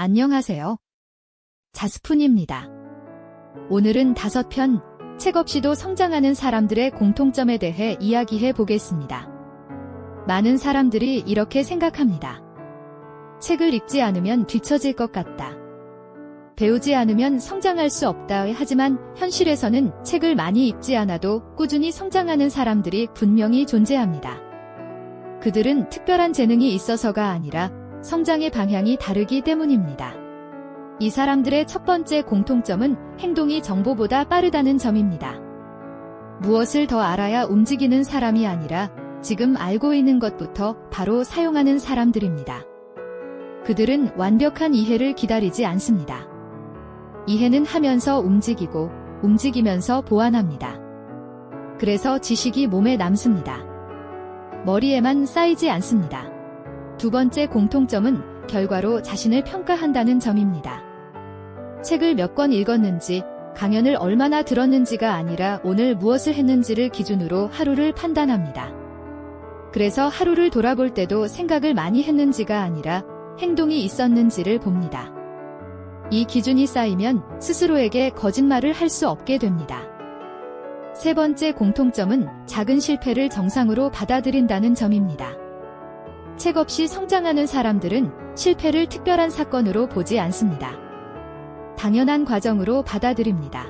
안녕하세요. 자스푼입니다. 오늘은 다섯 편, 책 없이도 성장하는 사람들의 공통점에 대해 이야기해 보겠습니다. 많은 사람들이 이렇게 생각합니다. 책을 읽지 않으면 뒤처질 것 같다. 배우지 않으면 성장할 수 없다. 하지만 현실에서는 책을 많이 읽지 않아도 꾸준히 성장하는 사람들이 분명히 존재합니다. 그들은 특별한 재능이 있어서가 아니라 성장의 방향이 다르기 때문입니다. 이 사람들의 첫 번째 공통점은 행동이 정보보다 빠르다는 점입니다. 무엇을 더 알아야 움직이는 사람이 아니라 지금 알고 있는 것부터 바로 사용하는 사람들입니다. 그들은 완벽한 이해를 기다리지 않습니다. 이해는 하면서 움직이고 움직이면서 보완합니다. 그래서 지식이 몸에 남습니다. 머리에만 쌓이지 않습니다. 두 번째 공통점은 결과로 자신을 평가한다는 점입니다. 책을 몇 권 읽었는지, 강연을 얼마나 들었는지가 아니라 오늘 무엇을 했는지를 기준으로 하루를 판단합니다. 그래서 하루를 돌아볼 때도 생각을 많이 했는지가 아니라 행동이 있었는지를 봅니다. 이 기준이 쌓이면 스스로에게 거짓말을 할 수 없게 됩니다. 세 번째 공통점은 작은 실패를 정상으로 받아들인다는 점입니다. 책 없이 성장하는 사람들은 실패를 특별한 사건으로 보지 않습니다. 당연한 과정으로 받아들입니다.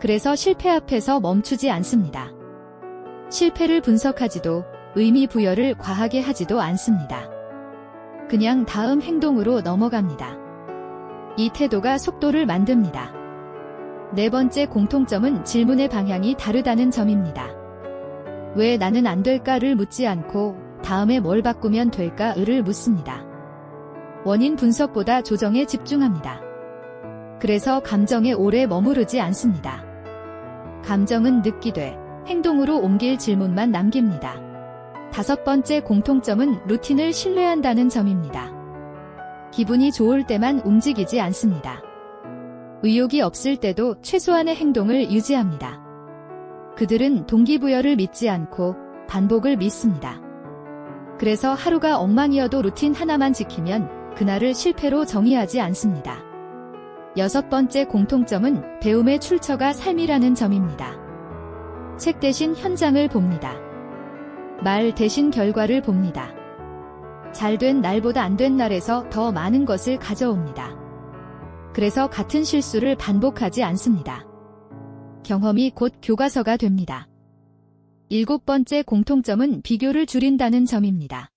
그래서 실패 앞에서 멈추지 않습니다. 실패를 분석하지도 의미 부여를 과하게 하지도 않습니다. 그냥 다음 행동으로 넘어갑니다. 이 태도가 속도를 만듭니다. 네 번째 공통점은 질문의 방향이 다르다는 점입니다. 왜 나는 안 될까를 묻지 않고 다음에 뭘 바꾸면 될까를 묻습니다. 원인 분석보다 조정에 집중합니다. 그래서 감정에 오래 머무르지 않습니다. 감정은 느끼되 행동으로 옮길 질문만 남깁니다. 다섯 번째 공통점은 루틴을 신뢰한다는 점입니다. 기분이 좋을 때만 움직이지 않습니다. 의욕이 없을 때도 최소한의 행동을 유지합니다. 그들은 동기부여를 믿지 않고 반복을 믿습니다. 그래서 하루가 엉망이어도 루틴 하나만 지키면 그날을 실패로 정의하지 않습니다. 여섯 번째 공통점은 배움의 출처가 삶이라는 점입니다. 책 대신 현장을 봅니다. 말 대신 결과를 봅니다. 잘 된 날보다 안 된 날에서 더 많은 것을 가져옵니다. 그래서 같은 실수를 반복하지 않습니다. 경험이 곧 교과서가 됩니다. 일곱 번째 공통점은 비교를 줄인다는 점입니다.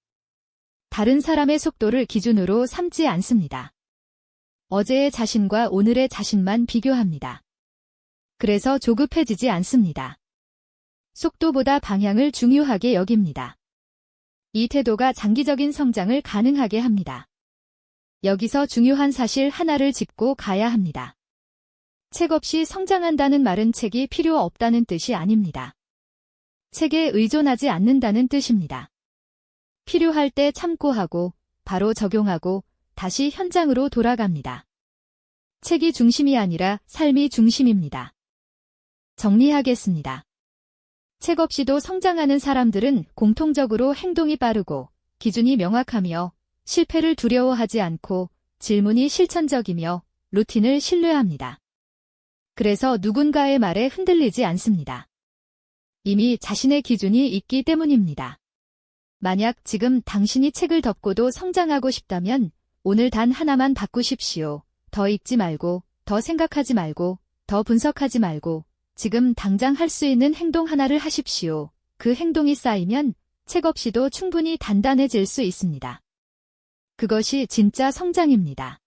다른 사람의 속도를 기준으로 삼지 않습니다. 어제의 자신과 오늘의 자신만 비교합니다. 그래서 조급해지지 않습니다. 속도보다 방향을 중요하게 여깁니다. 이 태도가 장기적인 성장을 가능하게 합니다. 여기서 중요한 사실 하나를 짚고 가야 합니다. 책 없이 성장한다는 말은 책이 필요 없다는 뜻이 아닙니다. 책에 의존하지 않는다는 뜻입니다. 필요할 때 참고하고 바로 적용하고 다시 현장으로 돌아갑니다. 책이 중심이 아니라 삶이 중심입니다. 정리하겠습니다. 책 없이도 성장하는 사람들은 공통적으로 행동이 빠르고 기준이 명확하며 실패를 두려워하지 않고 질문이 실천적이며 루틴을 신뢰합니다. 그래서 누군가의 말에 흔들리지 않습니다. 이미 자신의 기준이 있기 때문입니다. 만약 지금 당신이 책을 덮고도 성장하고 싶다면 오늘 단 하나만 바꾸십시오. 더 읽지 말고, 더 생각하지 말고, 더 분석하지 말고, 지금 당장 할 수 있는 행동 하나를 하십시오. 그 행동이 쌓이면 책 없이도 충분히 단단해질 수 있습니다. 그것이 진짜 성장입니다.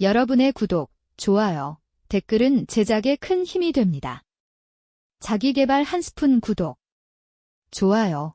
여러분의 구독, 좋아요, 댓글은 제작에 큰 힘이 됩니다. 자기개발 한 스푼 구독, 좋아요.